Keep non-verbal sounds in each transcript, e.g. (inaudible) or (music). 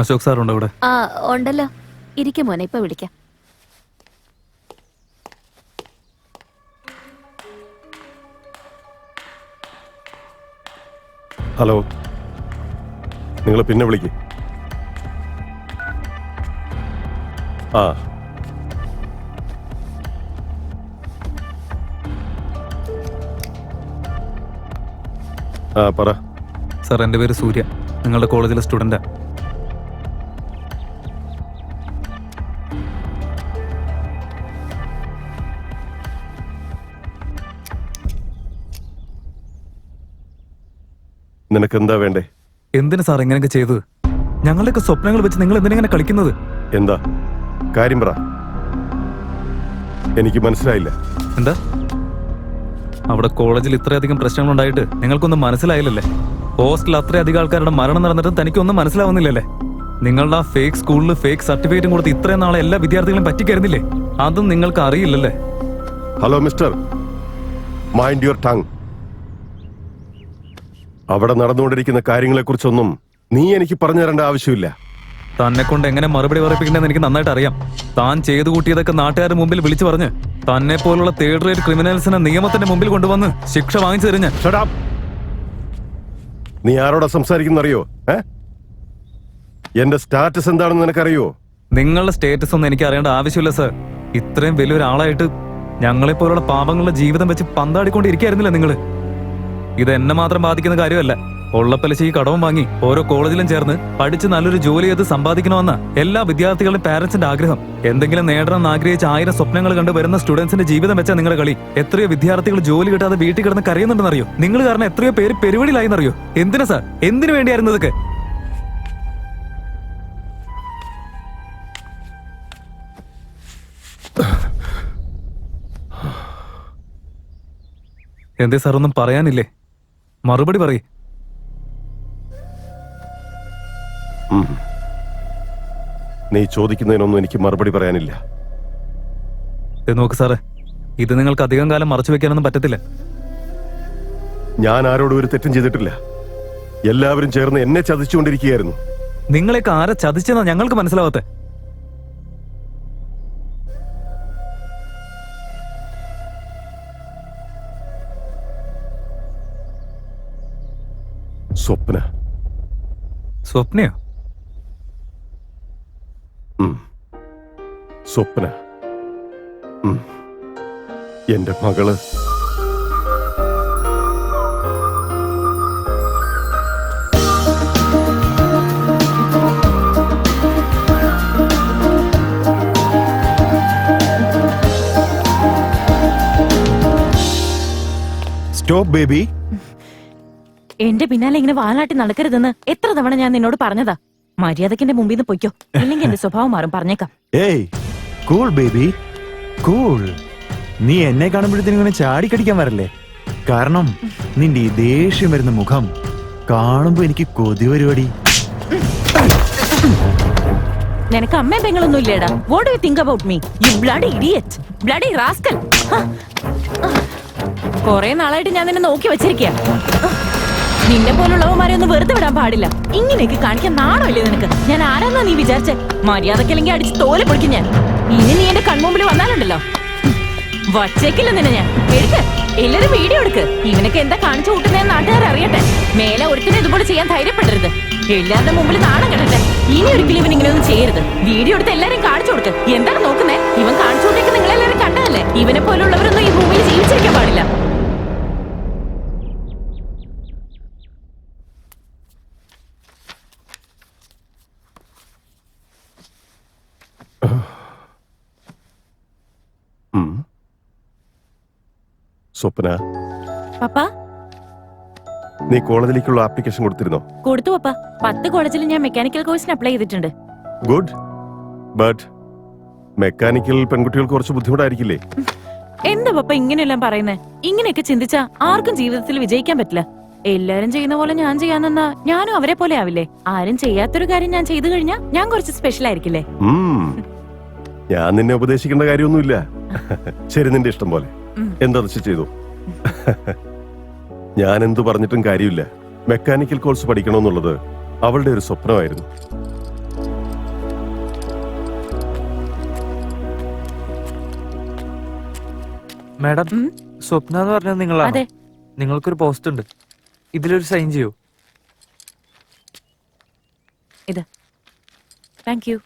Ashok sir ഉണ്ടോ ഇവിടെ? ആ ഉണ്ടല്ലോ. ഇരിക്കും മോനെ ഇപ്പൊ വിളിക്കാം. ഹലോ. നിങ്ങൾ പിന്നെ വിളിക്കും. ആ. ആ പറ. സാർ എന്റെ പേര് സൂര്യ. നിങ്ങളുടെ കോളേജിലെ സ്റ്റുഡന്റാ നിനക്ക് എന്താ വേണ്ടേ? എന്തിനു സാർ ഇങ്ങനെയൊക്കെ ചെയ്തത്? ഞങ്ങളുടെ സ്വപ്നങ്ങൾ വെച്ച് നിങ്ങൾ എന്തിനെങ്ങനെ കളിക്കുന്നത്? എന്താ? കാര്യം പറ. എനിക്ക് മനസ്സിലായില്ല. എന്താ? അവിടെ കോളേജിൽ ഇത്രയധികം പ്രശ്നങ്ങൾ ഉണ്ടായിട്ട് നിങ്ങൾക്കൊന്നും മനസ്സിലായില്ലല്ലേ? ഹോസ്റ്റലിൽ അത്രയധികം ആൾക്കാരുടെ മരണം നടന്നിട്ടും തനിക്കൊന്നും മനസ്സിലാവുന്നില്ലല്ലേ? നിങ്ങളുടെ ആ ഫേക്ക് സ്കൂളിൽ ഫേക്ക് സർട്ടിഫിക്കറ്റും കൊടുത്ത് ഇത്രയും നാളെ എല്ലാ വിദ്യാർത്ഥികളും പറ്റിക്കരുന്നില്ലേ? അതും നിങ്ങൾക്ക് അറിയില്ലല്ലേ? Hello mister mind your tongue അവിടെ നടന്നുകൊണ്ടിരിക്കുന്ന കാര്യങ്ങളെക്കുറിച്ചൊന്നും നീ എനിക്ക് പറഞ്ഞു തരേണ്ട ആവശ്യമില്ല. തന്നെ കൊണ്ട് എങ്ങനെ മറുപടി പറയിപ്പിക്കണമെന്ന് എനിക്ക് നന്നായിട്ട് അറിയാം. താൻ ചെയ്തു കൂട്ടിയതൊക്കെ നാട്ടുകാരുടെ മുമ്പിൽ വിളിച്ചു പറഞ്ഞ് തന്നെ പോലുള്ള തേർഡ് റേറ്റ് ക്രിമിനൽസിനെ നിയമത്തിന്റെ മുമ്പിൽ കൊണ്ടുവന്ന് ശിക്ഷ വാങ്ങിച്ചു തരിഞ്ഞ്. നീ ആരോടാ സംസാരിക്കുന്നറിയോ? അറിയോ എന്റെ സ്റ്റാറ്റസ് എന്താണെന്ന് നിനക്കറിയോ? നിങ്ങളുടെ സ്റ്റേറ്റസ് ഒന്നും എനിക്ക് അറിയേണ്ട ആവശ്യമില്ല സർ ഇത്രയും വലിയൊരാളായിട്ട് ഞങ്ങളെ പോലുള്ള പാപങ്ങളുടെ ജീവിതം വെച്ച് പന്താടിക്കൊണ്ടിരിക്കുകയായിരുന്നില്ല നിങ്ങൾ ഇത് എന്നെ മാത്രം ബാധിക്കുന്ന കാര്യമല്ല. ഉള്ള പലിശയ്ക്ക് കടവും വാങ്ങി ഓരോ കോളേജിലും ചേർന്ന് പഠിച്ച് നല്ലൊരു ജോലി ചെയ്ത് സമ്പാദിക്കണമെന്ന എല്ലാ വിദ്യാർത്ഥികളുടെ പാരന്റ്സിന്റെ ആഗ്രഹം. എന്തെങ്കിലും നേടണം എന്ന് ആഗ്രഹിച്ച ആയിരം സ്വപ്നങ്ങൾ കണ്ട് വരുന്ന സ്റ്റുഡൻസിന്റെ ജീവിതം വെച്ച നിങ്ങളുടെ കളി എത്രയോ വിദ്യാർത്ഥികൾ ജോലി കിട്ടാതെ വീട്ടിൽ കിടന്ന് കരയുന്നുണ്ടെന്നറിയോ? നിങ്ങൾ കാരണം എത്രയോ പേര് പെരുവഴിയിലായെന്നറിയോ? എന്തിനാ സാർ? എന്തിനു വേണ്ടിയായിരുന്നു ഇതൊക്കെ? എന്തേ സാർ ഒന്നും പറയാനില്ലേ? മറുപടി പറയ്. നീ ചോദിക്കുന്നതിനൊന്നും എനിക്ക് മറുപടി പറയാനില്ല. നോക്ക് സാറേ ഇത് നിങ്ങൾക്ക് അധികം കാലം മറച്ചു വെക്കാനൊന്നും പറ്റത്തില്ല. ഞാൻ ആരോടും ഒരു തെറ്റും ചെയ്തിട്ടില്ല. എല്ലാവരും ചേർന്ന് എന്നെ ചതിച്ചുകൊണ്ടിരിക്കുകയായിരുന്നു. നിങ്ങളെയൊക്കെ ആരെ ചതിച്ചെന്നാ ഞങ്ങൾക്ക് മനസ്സിലാവാത്തെ? സ്വപ്ന. സ്വപ്നയോ? ഉം. സ്വപ്ന. ഉം. എന്റെ മകൾ. Stop baby. എന്റെ പിന്നാലെ ഇങ്ങനെ വാലാട്ടി നടക്കരുതെന്ന് എത്ര തവണ ഞാൻ നിന്നോട് പറഞ്ഞതാ? മര്യാദയ്ക്ക് എന്റെ മുമ്പിൽ നിന്ന് പൊയ്ക്കോ. ഇല്ലെങ്കിൽ എന്റെ സ്വഭാവം മാറും. പറഞ്ഞേക്കാം. ഏയ് കൂൾ ബേബി കൂൾ നീ എന്നെ കാണുമ്പോഴത്തേനും ഇങ്ങനെ ചാടിക്കടിക്കാൻ വരല്ലേ? കാരണം നിന്റെ ഈ ദേഷ്യം വരുന്ന മുഖം കാണുമ്പോ എനിക്ക് കൊതി പരിപാടി നിനക്ക് അമ്മയും പെങ്ങളൊന്നും ഇല്ലേടാ. What you think about me you bloody idiot bloody rascal കൊറേ നാളായിട്ട് ഞാൻ നിന്നെ നോക്കി വെച്ചിരിക്കുക നിന്നെ പോലുള്ളവന്മാരെ ഒന്നും വെറുതെ വിടാൻ പാടില്ല. ഇങ്ങനെയൊക്കെ കാണിക്കാൻ നാണമില്ലേ നിനക്ക്? ഞാൻ ആരാന്നാ നീ വിചാരിച്ചേ? മര്യാദക്കല്ലെങ്കിൽ അടിച്ച് തോലെ പൊളിക്കും ഞാൻ. ഇനി നീ എന്റെ കൺമുമ്പിൽ വന്നാലുണ്ടല്ലോ. വച്ചേക്കില്ല നിന്നെ ഞാൻ. എടുക്ക്. എല്ലാരും വീഡിയോ എടുക്ക്. ഇവനൊക്കെ എന്താ കാണിച്ചു കൂട്ടുന്നതെന്ന് നാട്ടുകാർ അറിയട്ടെ. മേലെ ഒരുത്തിനെ ഇതുപോലെ ചെയ്യാൻ ധൈര്യപ്പെടരുത്. എല്ലാവരുടെ മുമ്പിൽ നാണം കെട്ടട്ടെ ഇനി ഒരിക്കലും ഇവൻ ഇങ്ങനെ ഒന്നും ചെയ്യരുത്. വീഡിയോ എടുത്ത് എല്ലാരും കാണിച്ചു കൊടുക്ക്. എന്താണ് നോക്കുന്നേ? ഇവൻ കാണിച്ചു കൊടുത്തേക്ക് നിങ്ങളെല്ലാരും കണ്ടതല്ലേ? ഇവനെ പോലുള്ളവരൊന്നും ഈ ഭൂമിയിൽ ജീവിച്ചിരിക്കാൻ പാടില്ല. സ്വപ്ന. പപ്പ. നീ കോളേജിലേക്കുള്ള ആപ്ലിക്കേഷൻ കൊടുത്തിരുന്നോ? കൊടുത്തു പപ്പ. പത്ത് കോളേജിൽ ഞാൻ മെക്കാനിക്കൽ കോഴ്സിന് അപ്ലൈ ചെയ്തിട്ടുണ്ട്. ഗുഡ്. ബട്ട് മെക്കാനിക്കൽ പെൺകുട്ടികൾക്ക് കുറച്ച് ബുദ്ധിമുട്ടായിരിക്കില്ലേ? എന്താ പപ്പ ഇങ്ങനെയെല്ലാം പറയുന്നേ? ഇങ്ങനെയൊക്കെ ചിന്തിച്ചാ ആർക്കും ജീവിതത്തിൽ വിജയിക്കാൻ പറ്റില്ല. എല്ലാരും ചെയ്യുന്ന പോലെ ഞാൻ ചെയ്യാന്ന ഞാനും അവരെ പോലെ ആവില്ലേ? ആരും ചെയ്യാത്തൊരു കാര്യം ഞാൻ ചെയ്തു കഴിഞ്ഞാൽ ഞാൻ കുറച്ച് സ്പെഷ്യൽ ആയിരിക്കില്ലേ? ഞാൻ നിന്നെ ഉപദേശിക്കേണ്ട കാര്യമൊന്നുമില്ല. (laughs) ശരി നിന്റെ ഇഷ്ടം പോലെ. എന്താ വെച്ച് ചെയ്തു? ഞാൻ എന്തു പറഞ്ഞിട്ടും കാര്യമില്ല. മെക്കാനിക്കൽ കോഴ്സ് പഠിക്കണമെന്നുള്ളത് അവളുടെ ഒരു സ്വപ്നമായിരുന്നു. മാഡം സ്വപ്ന എന്ന് പറഞ്ഞത് നിങ്ങളാണ്? നിങ്ങൾക്കൊരു പോസ്റ്റ് ഉണ്ട്. ഇതിലൊരു സൈൻ ചെയ്യൂ. Thank you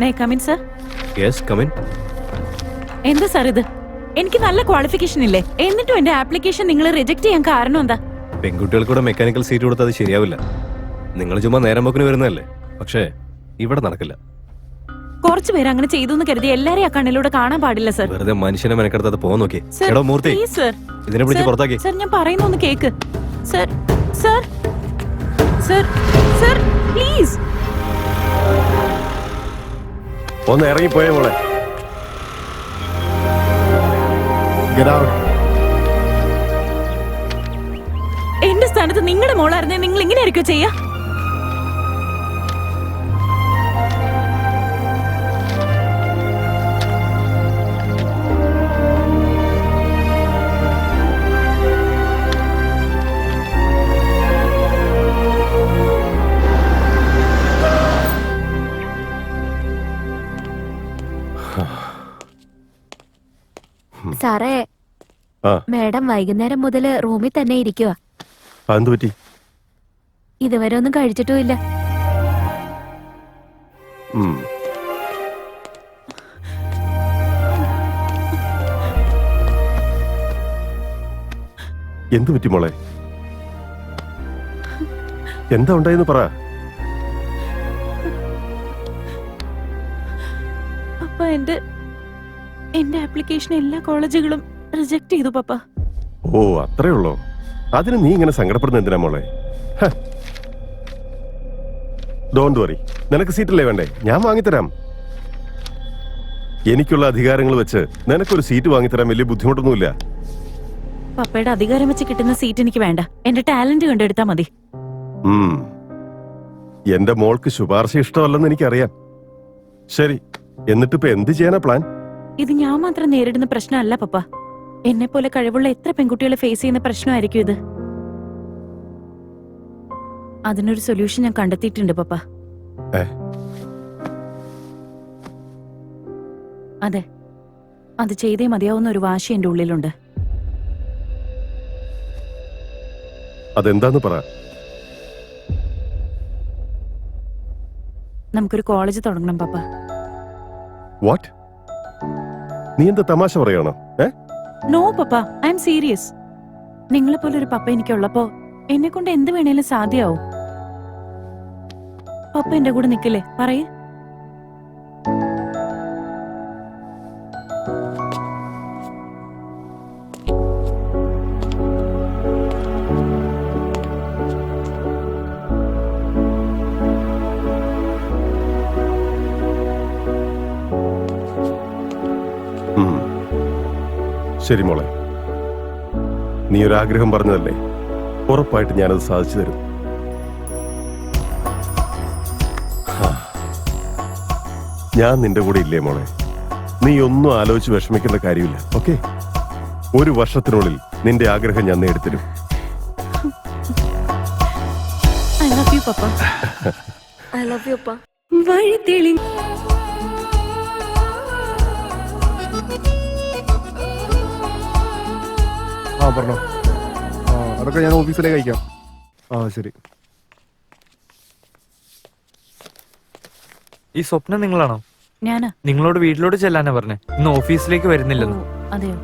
may come in sir yes come in എന്താ സാർ ഇത്? എനിക്ക് നല്ല ക്വാളിഫിക്കേഷൻ ഇല്ലേ? എന്നിട്ടും എന്റെ ആപ്ലിക്കേഷൻ നിങ്ങൾ റിജക്ട് ചെയ്യാൻ കാരണം എന്താ? പെൺകുട്ടികൾക്കൂടെ മെക്കാനിക്കൽ സീറ്റ് കൊടുത്താൽ അത് ശരിയാവില്ല. നിങ്ങൾ ചുമ്മാ നേരം പോക്കിന് വരുന്നതല്ലേ? പക്ഷേ ഇവിടെ നടക്കില്ല. കുറച്ചു പേര് അങ്ങനെ ചെയ്തു എന്ന് കരുതി എല്ലാരെയും ആ കണ്ണിലൂടെ കാണാൻ പാടില്ല സർ വെറുതെ മനുഷ്യനെ മെനക്കെടുത്താതെ പോകാൻ നോക്കി സർ എടോ മൂർത്തി. പ്ലീസ് സർ ഇതിനെ പിടിച്ച് പുറത്താക്കി. സർ ഞാൻ പറയുന്ന ഒന്ന് cake. Sir sir sir sir please ഒന്ന് ഇറങ്ങിപ്പോയേ മോളെ. എന്റെ സ്ഥാനത്ത് നിങ്ങളുടെ മോളായിരുന്നേ നിങ്ങൾ ഇങ്ങനെ ആയിരിക്കും ചെയ്യാ? മേഡം വൈകുന്നേരം മുതൽ റൂമിൽ തന്നെ ഇരിക്കുക പറ്റി? ഇതുവരെ ഒന്നും കഴിച്ചിട്ടും ഇല്ല. ഉം. എന്ത് പറ്റി മോളെ? എന്താ ഉണ്ടായെന്ന് പറ. എന്റെ ആപ്ലിക്കേഷൻ എല്ലാ കോളേജുകളും റിജക്ട് ചെയ്തു പപ്പ. ഓ അത്രേ ഉള്ളോ? അതിന് നീ ഇങ്ങനെ സങ്കടപ്പെടുന്ന എന്തിനാ മോളെ? ഡോണ്ട് വറി നിനക്ക് സീറ്റല്ലേ വേണ്ടേ? ഞാൻ വാങ്ങിത്തരാം. എനിക്കുള്ള അധികാരങ്ങൾ വെച്ച് നിനക്കൊരു സീറ്റ് വാങ്ങിത്തരാൻ വലിയ ബുദ്ധിമുട്ടൊന്നുമില്ല. പപ്പയുടെ അധികാരം വെച്ച് കിട്ടുന്ന സീറ്റ് എനിക്ക് വേണ്ട. എന്റെ ടാലന്റ് കണ്ടെടുത്താ മതി. എന്റെ മോൾക്ക് ശുപാർശ ഇഷ്ടമല്ലെന്ന് എനിക്കറിയാം. ശരി എന്നിട്ടിപ്പോ എന്ത് ചെയ്യാനാ പ്ലാൻ ഇത് ഞാൻ മാത്രം നേരിടുന്ന പ്രശ്നമല്ല പപ്പ. എന്നെ പോലെ കഴിവുള്ള എത്ര പെൺകുട്ടികളെ ഫേസ് ചെയ്യുന്ന പ്രശ്നമായിരിക്കും ഇത്? അതിനൊരു സൊല്യൂഷൻ ഞാൻ കണ്ടെത്തിയിട്ടുണ്ട് പപ്പ. അതെ. അത് ചെയ്തേ മതിയാവുന്ന ഒരു വാശി എന്റെ ഉള്ളിലുണ്ട്. അതെന്താന്ന് പറ. നമുക്കൊരു കോളേജ് തുടങ്ങണം പപ്പ. വാട്ട് നീ എന്താ തമാശ പറയണോ? ഏ? No papa I M serious നിങ്ങളെ പോലെ ഒരു പപ്പ എനിക്കുള്ളപ്പോ എന്നെ കൊണ്ട് എന്ത് വേണേലും സാധ്യമാവും പപ്പ എന്റെ കൂടെ നിക്കല്ലേ പറയേ. ശരി മോളെ നീ ഒരാഗ്രഹം പറഞ്ഞതല്ലേ ഉറപ്പായിട്ട് ഞാനത് സാധിച്ചു തരും. ഞാൻ നിന്റെ കൂടെ ഇല്ലേ മോളെ നീ ഒന്നും ആലോചിച്ച് വിഷമിക്കേണ്ട കാര്യമില്ല ഓക്കെ ഒരു വർഷത്തിനുള്ളിൽ നിന്റെ ആഗ്രഹം ഞാൻ നേടിത്തരും I love you, Papa. (laughs) I love you, Papa. വഴി തെളി ആ പറഞ്ഞോ. ആ അതൊക്കെ ഞാൻ ഓഫീസിലേക്ക് അയക്കാം ആ ശരി. ഈ സ്വപ്നം നിങ്ങളാണോ? ഞാനാ? നിങ്ങളോട് വീട്ടിലോട്ട് ചെല്ലാനാ പറഞ്ഞേ. ഇന്ന് ഓഫീസിലേക്ക് വരുന്നില്ലെന്ന്. അതെയോ?